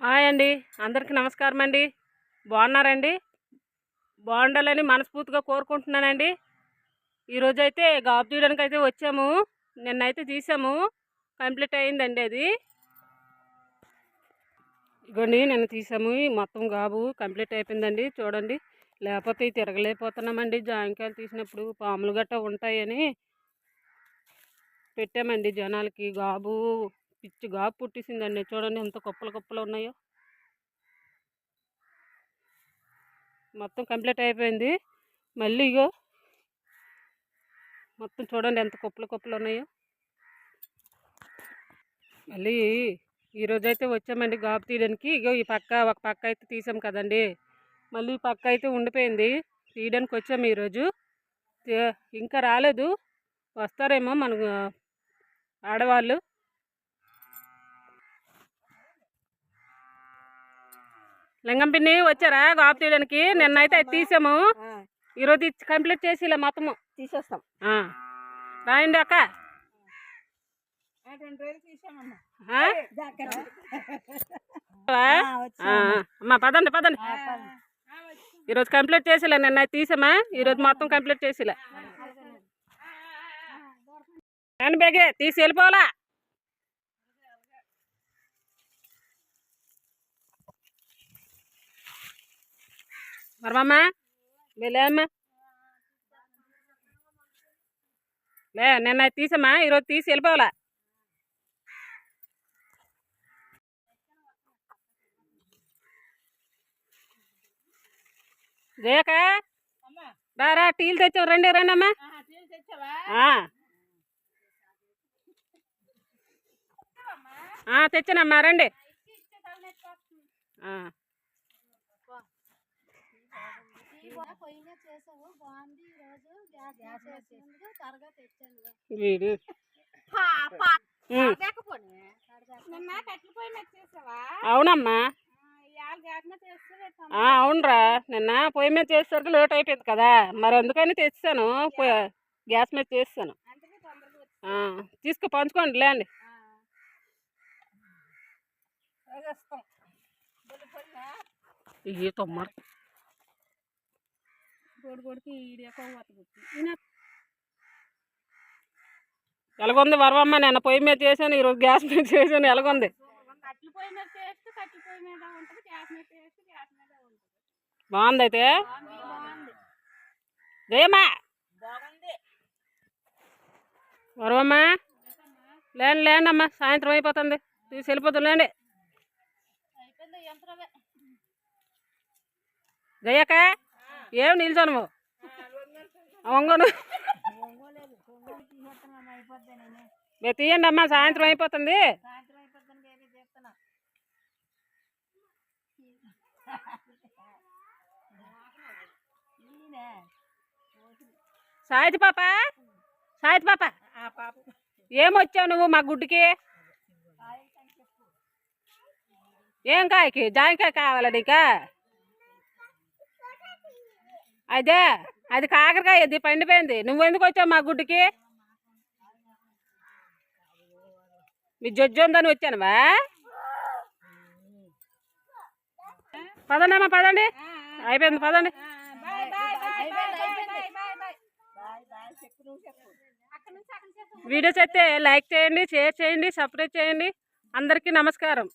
Hi అండి. అందరికీ నమస్కారం అండి బాగున్నారండి? బాగుండాలని మనస్ఫూర్తిగా కోరుకుంటున్నానండి. ఈరోజు అయితే గాబు తీయడానికి అయితే వచ్చాము. నిన్నైతే తీసాము. కంప్లీట్ అయిందండి అది. ఇగోండి నిన్న తీసాము. మొత్తం గాబు కంప్లీట్ అయిపోయిందండి. చూడండి. లేకపోతే తిరగలేకపోతున్నామండి. జాంకాయలు తీసినప్పుడు పాములు గట్ట ఉంటాయని పెట్టామండి జనాలకి. గాబు పిచ్చి గాబు పుట్టేసిందండి. చూడండి ఎంత కుప్పలు కుప్పలు ఉన్నాయో. మొత్తం కంప్లీట్ అయిపోయింది. మళ్ళీ ఇగో మొత్తం చూడండి ఎంత కుప్పలు కుప్పలు ఉన్నాయో. మళ్ళీ ఈరోజైతే వచ్చామండి గాబు తీయడానికి. ఇగో ఈ పక్క ఒక పక్క అయితే తీసాం కదండి. మళ్ళీ ఈ పక్క అయితే ఉండిపోయింది. తీయడానికి వచ్చాము ఈరోజు ఇంకా రాలేదు. వస్తారేమో మన ఆడవాళ్ళు. లింగం పిన్ని వచ్చారా గాబు తీయడానికి నిన్నైతే అది తీసాము ఈరోజు కంప్లీట్ చేసి ఇలా మొత్తము తీసేస్తాం ఆ. రాయండి అక్క రెండు రోజులు తీసామమ్మా ఆ? ఆ, అమ్మా పదండి పదండి ఈరోజు కంప్లీట్ చేసిలే నిన్న తీసామా ఈరోజు మొత్తం కంప్లీట్ చేసిలే కానీ బేగే తీసి వెళ్ళిపోవాలా మరమమ్మా లేమ్మా లే నిన్న తీసమ్మా ఈరోజు తీసి వెళ్ళిపోవాలా? జయక రా టీలు తెచ్చావు రండి రండి అమ్మా తెచ్చానమ్మా రండి. ఆ. పొయ్యిలో చేసావు. బాగుంది ఈరోజు. గ్యాస్ చేసినందుకు త్వరగా తెచ్చాను. వీడు. ఉమ్. నిన్న కట్టెల పొయ్యి మీద చేసావా? అవునమ్మా. అవునరా. నిన్న పొయ్యి మీద చేసేసరికి లేట్ అయిపోయింది కదా. మరి అందుకని తెచ్చాను. గ్యాస్ మీద చేస్తాను తీసుకో పంచుకోండి లేండి. వేగేస్తాం ఇవి కోడి కొడుకు ఎలాగొంది వరవమ్మ నేను పొయ్యి మీద చేశాను ఈరోజు గ్యాస్ మీద చేశాను ఎలాగొంది? బాగుంది అయితే? రేమా వరవమ్మ! లేండి లేండి అమ్మా సాయంత్రం అయిపోతుంది తీసి వెళ్ళిపోతుంది లేండి. జయకా ఏం నిల్చోను నువ్వు? వంగను మీరు తీయండి అమ్మా సాయంత్రం అయిపోతుంది. సాయంత్రం సాయితి పాప? సాయితి పాప? ఏమొచ్చావు నువ్వు మా గుడ్డుకి? ఏం కాయకి? జాయికాయ కావాలా నీకా? అదే అది కాకరకాయ ఇది పండిపోయింది. నువ్వు ఎందుకు వచ్చావు మా గుడ్డుకి? మీ జడ్జి ఉందని వచ్చానువా? పదండి అమ్మా పదండి. అయిపోయింది పదండి. వీడియోస్ అయితే లైక్ చేయండి షేర్ చేయండి సబ్స్క్రైబ్ చేయండి. అందరికీ నమస్కారం.